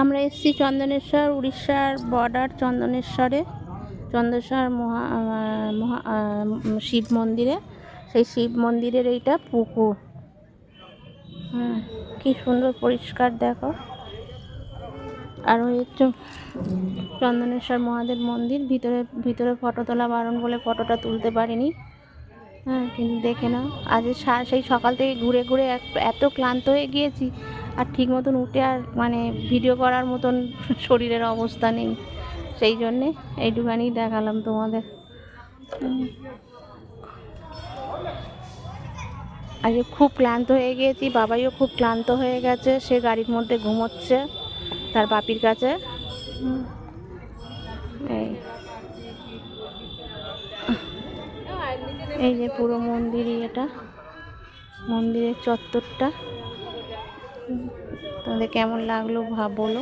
আমরা এসেছি চন্দনেশ্বর, উড়িষ্যার বর্ডার চন্দনেশ্বরে। চন্দনেশ্বর মহা মহা শিব মন্দিরে। সেই শিব মন্দিরের এইটা পুকুর। হ্যাঁ কী সুন্দর পরিষ্কার দেখো। আর ওই হচ্ছে চন্দনেশ্বর মহাদেব মন্দির। ভিতরে ভিতরে ফটো তোলা বারণ বলে ফটোটা তুলতে পারিনি। হ্যাঁ কিন্তু দেখে নাও। আজ সেই সকাল থেকে ঘুরে ঘুরে এত ক্লান্ত হয়ে গিয়েছি। আর ঠিক মতন উঠে আর মানে ভিডিও করার মতন শরীরের অবস্থা নেই। সেই জন্যে এইটুখানি দেখালাম তোমাদের। আজকে খুব ক্লান্ত হয়ে গিয়েছি, বাবাইও খুব ক্লান্ত হয়ে গেছে, সে গাড়ির মধ্যে ঘুমোচ্ছে তার বাপির কাছে। এই যে পুরো মন্দিরই এটা, মন্দিরের চত্বরটা। তোমাদের কেমন লাগল ভাব বলো।